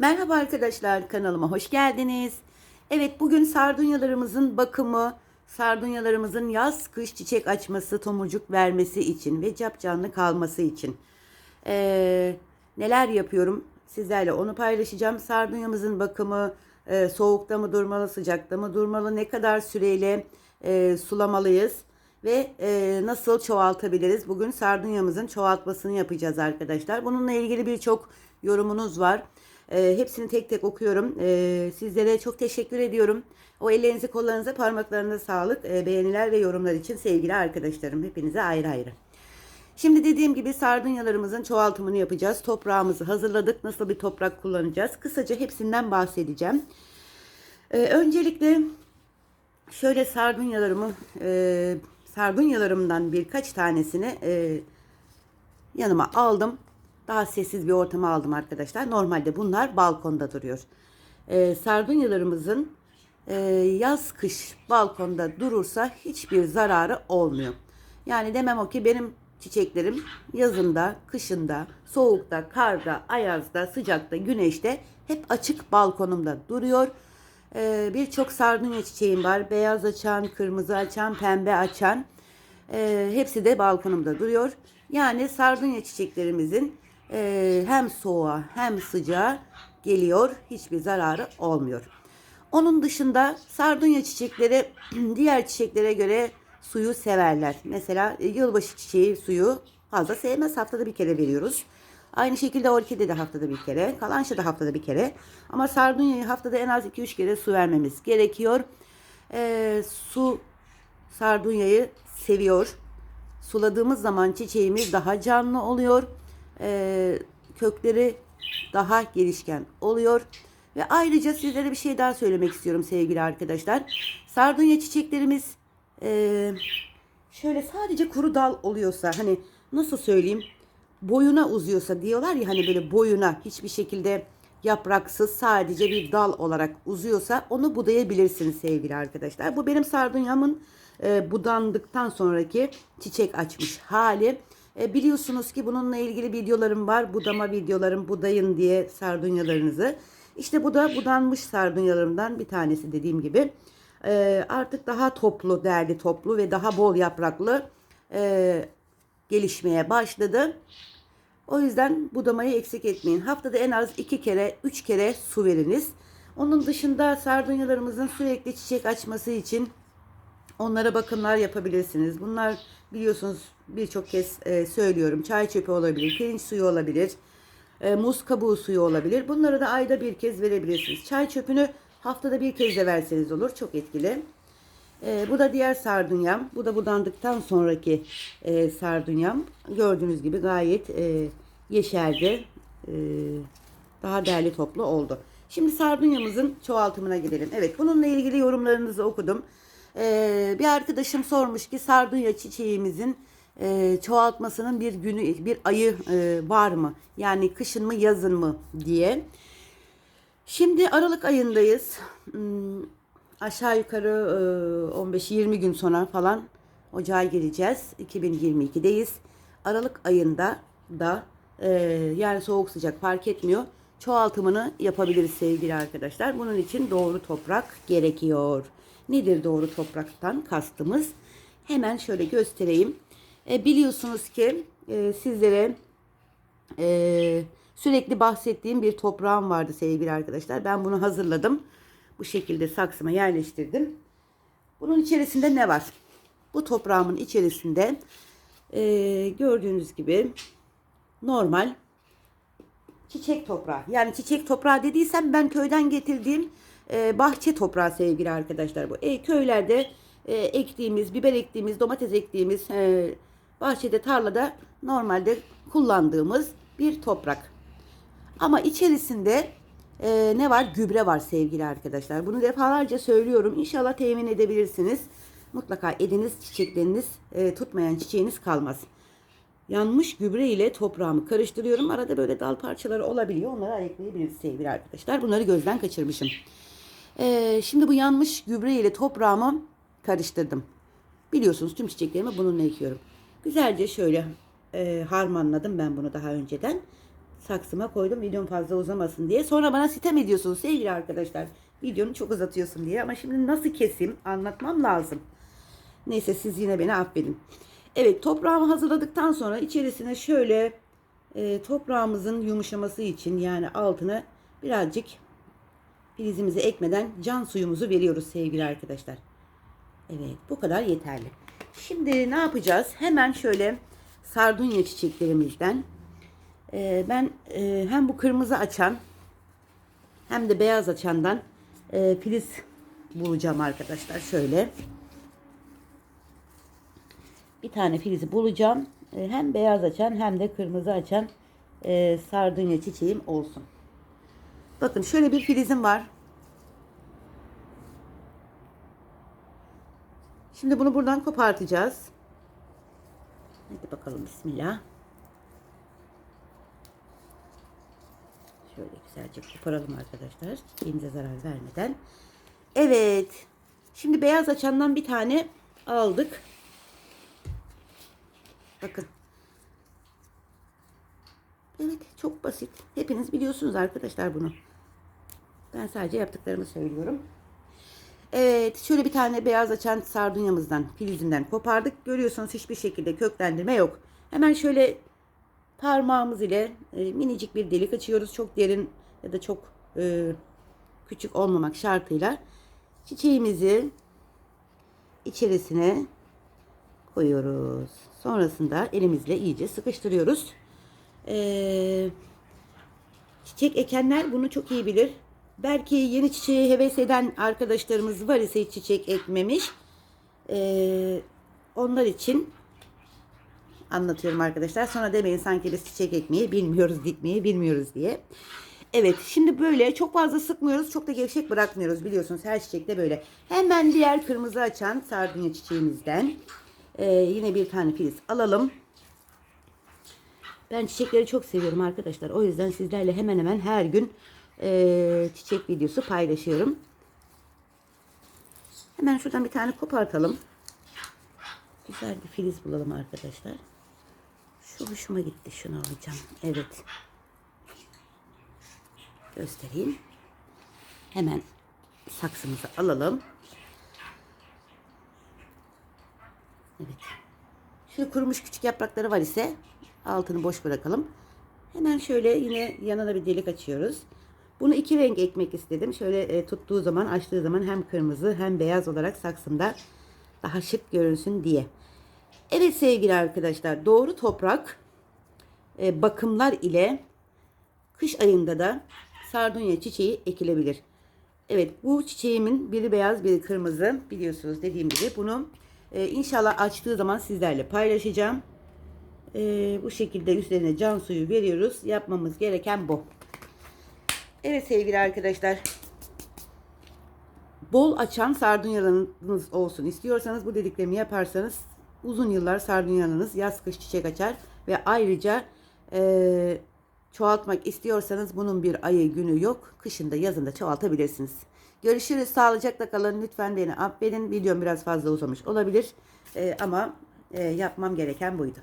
Merhaba arkadaşlar kanalıma hoş geldiniz. Evet bugün sardunyalarımızın bakımı, sardunyalarımızın yaz kış çiçek açması, tomurcuk vermesi için ve capcanlı kalması için ee, neler yapıyorum sizlerle onu paylaşacağım. Sardunyamızın bakımı e, soğukta mı durmalı, sıcakta mı durmalı, ne kadar süreyle e, sulamalıyız ve e, nasıl çoğaltabiliriz? Bugün sardunyamızın çoğaltmasını yapacağız arkadaşlar. Bununla ilgili birçok yorumunuz var. E, hepsini tek tek okuyorum. E, sizlere çok teşekkür ediyorum. O ellerinize, kollarınıza, parmaklarınıza sağlık. E, beğeniler ve yorumlar için sevgili arkadaşlarım. Hepinize ayrı ayrı. Şimdi dediğim gibi sardunyalarımızın çoğaltımını yapacağız. Toprağımızı hazırladık. Nasıl bir toprak kullanacağız? Kısaca hepsinden bahsedeceğim. E, öncelikle şöyle sardunyalarımı e, sardunyalarımdan birkaç tanesini e, yanıma aldım. Daha sessiz bir ortama aldım arkadaşlar. Normalde bunlar balkonda duruyor. E, sardunyalarımızın e, yaz kış balkonda durursa hiçbir zararı olmuyor. Yani demem o ki benim çiçeklerim yazında, kışında, soğukta, karda, ayazda, sıcakta, güneşte hep açık balkonumda duruyor. Ee, Birçok sardunya çiçeğim var. Beyaz açan, kırmızı açan, pembe açan. Ee, hepsi de balkonumda duruyor. Yani sardunya çiçeklerimizin e, hem soğuğa hem sıcağa geliyor. Hiçbir zararı olmuyor. Onun dışında sardunya çiçekleri diğer çiçeklere göre suyu severler. Mesela e, yılbaşı çiçeği suyu fazla sevmez. Haftada bir kere veriyoruz. Aynı şekilde orkide de haftada bir kere, kalança da haftada bir kere. Ama sardunyayı haftada en az 2-3 kere su vermemiz gerekiyor. Ee, su sardunyayı seviyor. Suladığımız zaman çiçeğimiz daha canlı oluyor. Ee, kökleri daha gelişken oluyor. Ve ayrıca sizlere bir şey daha söylemek istiyorum sevgili arkadaşlar. Sardunya çiçeklerimiz e, şöyle sadece kuru dal oluyorsa hani nasıl söyleyeyim boyuna uzuyorsa diyorlar ya hani böyle boyuna hiçbir şekilde yapraksız sadece bir dal olarak uzuyorsa onu budayabilirsiniz sevgili arkadaşlar. Bu benim sardunyamın e, budandıktan sonraki çiçek açmış hali. E, biliyorsunuz ki bununla ilgili videolarım var. Budama videolarım budayın diye sardunyalarınızı. İşte bu da budanmış sardunyalarımdan bir tanesi dediğim gibi. E, artık daha toplu, değerli toplu ve daha bol yapraklı e, gelişmeye başladı. O yüzden budamayı eksik etmeyin. Haftada en az iki kere, üç kere su veriniz. Onun dışında sardunyalarımızın sürekli çiçek açması için onlara bakımlar yapabilirsiniz. Bunlar biliyorsunuz birçok kez e, söylüyorum. Çay çöpü olabilir, pirinç suyu olabilir, e, muz kabuğu suyu olabilir. Bunları da ayda bir kez verebilirsiniz. Çay çöpünü haftada bir kez de verseniz olur. Çok etkili. E, bu da diğer sardunyam. Bu da budandıktan sonraki e, sardunyam. Gördüğünüz gibi gayet e, yeşerdi. E, daha değerli toplu oldu. Şimdi sardunyamızın çoğaltımına gidelim. Evet bununla ilgili yorumlarınızı okudum. E, bir arkadaşım sormuş ki sardunya çiçeğimizin e, çoğaltmasının bir günü, bir ayı e, var mı? Yani kışın mı yazın mı diye. Şimdi Aralık ayındayız. Hmm, aşağı yukarı e, 15-20 gün sonra falan ocağa gireceğiz. 2022'deyiz. Aralık ayında da e, yani soğuk sıcak fark etmiyor. Çoğaltımını yapabiliriz sevgili arkadaşlar. Bunun için doğru toprak gerekiyor. Nedir doğru topraktan kastımız? Hemen şöyle göstereyim. E, biliyorsunuz ki e, sizlere e, sürekli bahsettiğim bir toprağım vardı sevgili arkadaşlar. Ben bunu hazırladım. Bu şekilde saksıma yerleştirdim. Bunun içerisinde ne var? Bu toprağımın içerisinde e, gördüğünüz gibi normal çiçek toprağı. Yani çiçek toprağı dediysem ben köyden getirdiğim e, bahçe toprağı sevgili arkadaşlar bu. E, köylerde e, ektiğimiz, biber ektiğimiz, domates ektiğimiz e, bahçede, tarlada normalde kullandığımız bir toprak. Ama içerisinde e, ne var? Gübre var sevgili arkadaşlar. Bunu defalarca söylüyorum. İnşallah temin edebilirsiniz. Mutlaka ediniz çiçekleriniz e, tutmayan çiçeğiniz kalmaz. Yanmış gübre ile toprağımı karıştırıyorum. Arada böyle dal parçaları olabiliyor. Onları ekleyebiliriz sevgili arkadaşlar. Bunları gözden kaçırmışım. E, şimdi bu yanmış gübre ile toprağımı karıştırdım. Biliyorsunuz tüm çiçeklerimi bununla ekiyorum. Güzelce şöyle e, harmanladım ben bunu daha önceden. saksıma koydum videom fazla uzamasın diye. Sonra bana sitem ediyorsunuz sevgili arkadaşlar. Videonu çok uzatıyorsun diye ama şimdi nasıl keseyim anlatmam lazım. Neyse siz yine beni affedin. Evet toprağımı hazırladıktan sonra içerisine şöyle e, toprağımızın yumuşaması için yani altına birazcık filizimizi ekmeden can suyumuzu veriyoruz sevgili arkadaşlar. Evet bu kadar yeterli. Şimdi ne yapacağız? Hemen şöyle sardunya çiçeklerimizden e, ben e, hem bu kırmızı açan hem de beyaz açandan e, filiz bulacağım arkadaşlar. Şöyle bir tane filizi bulacağım. E, hem beyaz açan hem de kırmızı açan e, sardunya çiçeğim olsun. Bakın şöyle bir filizim var. Şimdi bunu buradan kopartacağız. Hadi bakalım bismillah. Şöyle güzelce koparalım arkadaşlar. Çiçeğimize zarar vermeden. Evet. Şimdi beyaz açandan bir tane aldık. Bakın. Evet çok basit. Hepiniz biliyorsunuz arkadaşlar bunu. Ben sadece yaptıklarımı söylüyorum. Evet şöyle bir tane beyaz açan sardunyamızdan filizinden kopardık. Görüyorsunuz hiçbir şekilde köklendirme yok. Hemen şöyle parmağımız ile e, minicik bir delik açıyoruz. Çok derin ya da çok e, küçük olmamak şartıyla çiçeğimizi içerisine koyuyoruz. Sonrasında elimizle iyice sıkıştırıyoruz. Ee, çiçek ekenler bunu çok iyi bilir. Belki yeni çiçeği heves eden arkadaşlarımız var ise çiçek ekmemiş. Ee, onlar için anlatıyorum arkadaşlar. Sonra demeyin sanki biz çiçek ekmeyi bilmiyoruz, dikmeyi bilmiyoruz diye. Evet şimdi böyle çok fazla sıkmıyoruz. Çok da gevşek bırakmıyoruz biliyorsunuz. Her çiçekte böyle. Hemen diğer kırmızı açan sardunya çiçeğimizden ee, yine bir tane filiz alalım. Ben çiçekleri çok seviyorum arkadaşlar. O yüzden sizlerle hemen hemen her gün e, çiçek videosu paylaşıyorum. Hemen şuradan bir tane kopartalım. Güzel bir filiz bulalım arkadaşlar. Şu hoşuma gitti. Şunu alacağım. Evet. Göstereyim. Hemen saksımızı alalım. Evet. Şöyle kurumuş küçük yaprakları var ise altını boş bırakalım. Hemen şöyle yine yanına bir delik açıyoruz. Bunu iki renk ekmek istedim. Şöyle e, tuttuğu zaman, açtığı zaman hem kırmızı hem beyaz olarak saksımda daha şık görünsün diye. Evet sevgili arkadaşlar, doğru toprak e, bakımlar ile kış ayında da sardunya çiçeği ekilebilir. Evet bu çiçeğimin biri beyaz biri kırmızı biliyorsunuz dediğim gibi bunu e, inşallah açtığı zaman sizlerle paylaşacağım. E, bu şekilde üzerine can suyu veriyoruz. Yapmamız gereken bu. Evet sevgili arkadaşlar. Bol açan sardunyalarınız olsun istiyorsanız bu dediklerimi yaparsanız uzun yıllar sardunyalarınız yaz kış çiçek açar ve ayrıca e, çoğaltmak istiyorsanız bunun bir ayı günü yok. Kışında yazında çoğaltabilirsiniz. Görüşürüz. Sağlıcakla kalın. Lütfen beni affedin. Videom biraz fazla uzamış olabilir. E, ama e, yapmam gereken buydu.